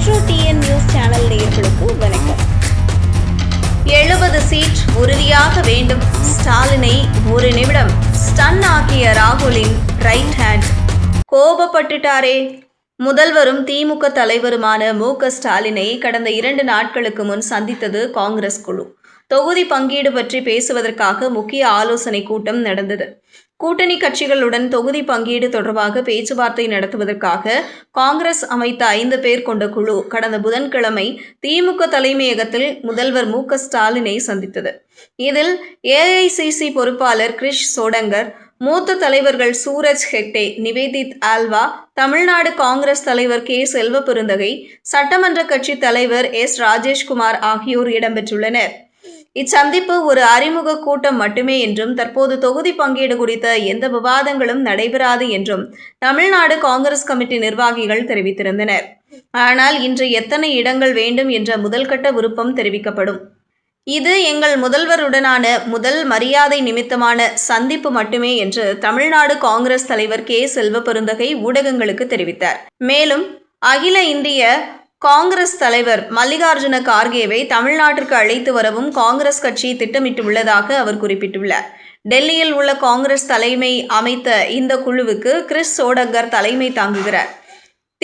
Metro TN news channel நேயர்களுக்கு வணக்கம். எழுபது சீட் உறுதியாக வேண்டும். ஸ்டாலினை ஒரு நிமிடம் ஸ்டன் ஆகிய ராகுலின் ரைட் ஹேண்ட் கோபப்பட்டுட்டாரே. முதல்வரும் திமுக தலைவருமான மு க ஸ்டாலினை கடந்த இரண்டு நாட்களுக்கு முன் சந்தித்தது காங்கிரஸ் குழு. தொகுதி பங்கீடு பற்றி பேசுவதற்காக முக்கிய ஆலோசனை கூட்டம் நடந்தது. கூட்டணி கட்சிகளுடன் தொகுதி பங்கீடு தொடர்பாக பேச்சுவார்த்தை நடத்துவதற்காக காங்கிரஸ் அமைத்த ஐந்து பேர் கொண்ட குழு கடந்த புதன்கிழமை திமுக தலைமையகத்தில் முதல்வர் மு ஸ்டாலினை சந்தித்தது. இதில் ஏஐசிசி பொறுப்பாளர் கிரிஷ் சோடங்கர் மூத்த தலைவர்கள் சூரஜ் ஹெக்டே நிவேதித் ஆல்வா தமிழ்நாடு காங்கிரஸ் தலைவர் கே செல்வ பெருந்தகை சட்டமன்ற கட்சி தலைவர் எஸ் ராஜேஷ்குமார் ஆகியோர் இடம்பெற்றுள்ளனர். இச்சந்திப்பு ஒரு அறிமுக கூட்டம் மட்டுமே என்றும் தற்போது தொகுதி பங்கீடு குறித்த எந்த விவாதங்களும் நடைபெறாது என்றும் தமிழ்நாடு காங்கிரஸ் கமிட்டி நிர்வாகிகள் தெரிவித்திருந்தனர். ஆனால் இன்று எத்தனை இடங்கள் வேண்டும் என்ற முதல்கட்ட விருப்பம் தெரிவிக்கப்படும். இது எங்கள் முதல்வருடனான முதல் மரியாதை நிமித்தமான சந்திப்பு மட்டுமே என்று தமிழ்நாடு காங்கிரஸ் தலைவர் கே. செல்வ பெருந்தகை ஊடகங்களுக்கு தெரிவித்தார். மேலும் அகில இந்திய காங்கிரஸ் தலைவர் மல்லிகார்ஜுன கார்கேவை தமிழ்நாட்டிற்கு அழைத்து வரவும் காங்கிரஸ் கட்சி திட்டமிட்டுள்ளதாக அவர் குறிப்பிட்டுள்ளார். டெல்லியில் உள்ள காங்கிரஸ் தலைமை அமைத்த இந்த குழுவுக்கு கிறிஸ் சோடங்கர் தலைமை தாங்குகிறார்.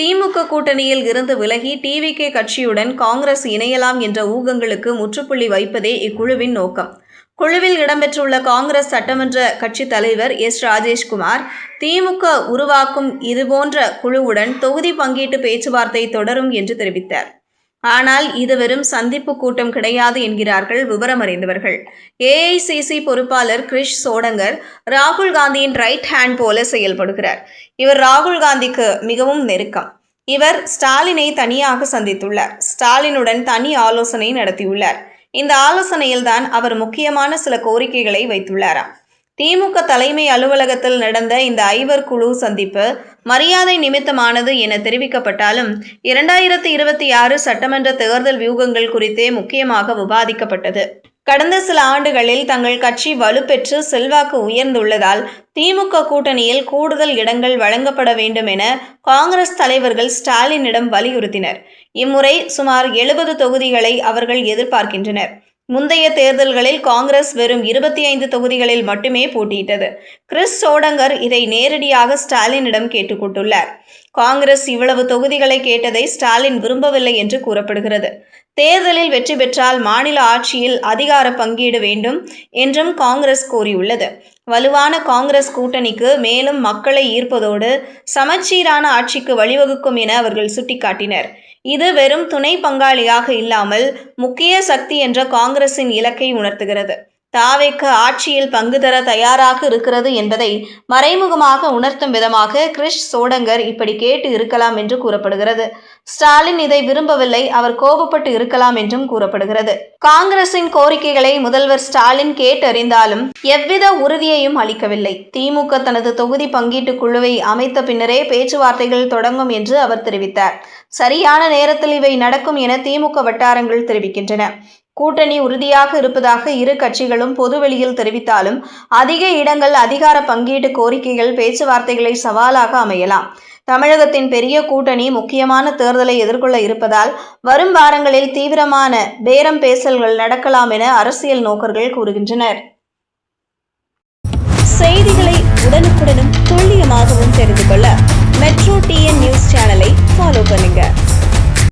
திமுக கூட்டணியில் இருந்து விலகி டிவிகே கட்சியுடன் காங்கிரஸ் இணையலாம் என்ற ஊகங்களுக்கு முற்றுப்புள்ளி வைப்பதே இக்குழுவின் நோக்கம். குழுவில் இடம்பெற்றுள்ள காங்கிரஸ் சட்டமன்ற கட்சி தலைவர் எஸ். ராஜேஷ்குமார் திமுக உருவாக்கும் இதுபோன்ற குழுவுடன் தொகுதி பங்கீட்டு பேச்சுவார்த்தை தொடரும் என்று தெரிவித்தார். ஆனால் இது வெறும் சந்திப்பு கூட்டம் கிடையாது என்கிறார்கள் விவரம் அறிந்தவர்கள் ஏஐசிசி பொறுப்பாளர் கிரிஷ் சோடங்கர் ராகுல் காந்தியின் ரைட் ஹேண்ட் போல செயல்படுகிறார். இவர் ராகுல் காந்திக்கு மிகவும் நெருக்கம். இவர் ஸ்டாலினை தனியாக சந்தித்துள்ளார். ஸ்டாலினுடன் தனி ஆலோசனை நடத்தியுள்ளார். இந்த ஆலோசனையில்தான் அவர் முக்கியமான சில கோரிக்கைகளை வைத்துள்ளாராம். திமுக தலைமை அலுவலகத்தில் நடந்த இந்த ஐவர் குழு சந்திப்பு மரியாதை நிமித்தமானது என தெரிவிக்கப்பட்டாலும் இரண்டாயிரத்தி இருபத்தி ஆறு சட்டமன்ற தேர்தல் வியூகங்கள் குறித்தே முக்கியமாக விவாதிக்கப்பட்டது. கடந்த சில ஆண்டுகளில் தங்கள் கட்சி வலுப்பெற்று செல்வாக்கு உயர்ந்துள்ளதால் திமுக கூட்டணியில் கூடுதல் இடங்கள் வழங்கப்பட வேண்டும் என காங்கிரஸ் தலைவர்கள் ஸ்டாலினிடம் வலியுறுத்தினர். இம்முறை சுமார் எழுபது தொகுதிகளை அவர்கள் எதிர்பார்க்கின்றனர். முந்தைய தேர்தல்களில் காங்கிரஸ் வெறும் இருபத்தி ஐந்து தொகுதிகளில் மட்டுமே போட்டியிட்டது. கிறிஸ் சோடங்கர் இதை நேரடியாக ஸ்டாலினிடம் கேட்டுக்கொண்டுள்ளார். காங்கிரஸ் இவ்வளவு தொகுதிகளை கேட்டதை ஸ்டாலின் விரும்பவில்லை என்று கூறப்படுகிறது. தேர்தலில் வெற்றி பெற்றால் மாநில ஆட்சியில் அதிகார பங்கீடு வேண்டும் என்றும் காங்கிரஸ் கோரியுள்ளது. வலுவான காங்கிரஸ் கூட்டணிக்கு மேலும் மக்களை ஈர்ப்பதோடு சமச்சீரான ஆட்சிக்கு வழிவகுக்கும் என அவர்கள் சுட்டிக்காட்டினர். இது வெறும் துணை பங்காளியாக இல்லாமல் முக்கிய சக்தி என்ற காங்கிரசின் இலக்கை உணர்த்துகிறது. தாவேக்கு ஆட்சியில் பங்கு தர தயாராக இருக்கிறது என்பதை மறைமுகமாக உணர்த்தும் விதமாக கிறிஷ் சோடங்கர் இப்படி கேட்டு இருக்கலாம் என்று கூறப்படுகிறது. ஸ்டாலின் இதை விரும்பவில்லை. அவர் கோபப்பட்டு இருக்கலாம் என்றும் கூறப்படுகிறது. காங்கிரசின் கோரிக்கைகளை முதல்வர் ஸ்டாலின் கேட்டறிந்தாலும் எவ்வித உறுதியையும் அளிக்கவில்லை. திமுக தனது தொகுதி பங்கீட்டு குழுவை அமைத்த பின்னரே பேச்சுவார்த்தைகள் தொடங்கும் என்று அவர் தெரிவித்தார். சரியான நேரத்தில் இவை நடக்கும் என திமுக வட்டாரங்கள் தெரிவிக்கின்றன. கூட்டணி உறுதியாக இருப்பதாக இரு கட்சிகளும் பொதுவெளியில் தெரிவித்தாலும் அதிக இடங்கள் அதிகார பங்கீட்டு கோரிக்கைகள் பேச்சுவார்த்தைகளை சவாலாக அமையலாம். தமிழகத்தின் பெரிய கூட்டணி முக்கியமான தேர்தலை எதிர்கொள்ள இருப்பதால் வரும் வாரங்களில் தீவிரமான பேரம் பேசல்கள் நடக்கலாம் என அரசியல் நோக்கர்கள் கூறுகின்றனர். செய்திகளை உடனுக்குடனும் துல்லியமாகவும் தெரிந்து கொள்ள மெட்ரோ டிஎன் நியூஸ் சேனலை ஃபாலோ பண்ணுங்கள்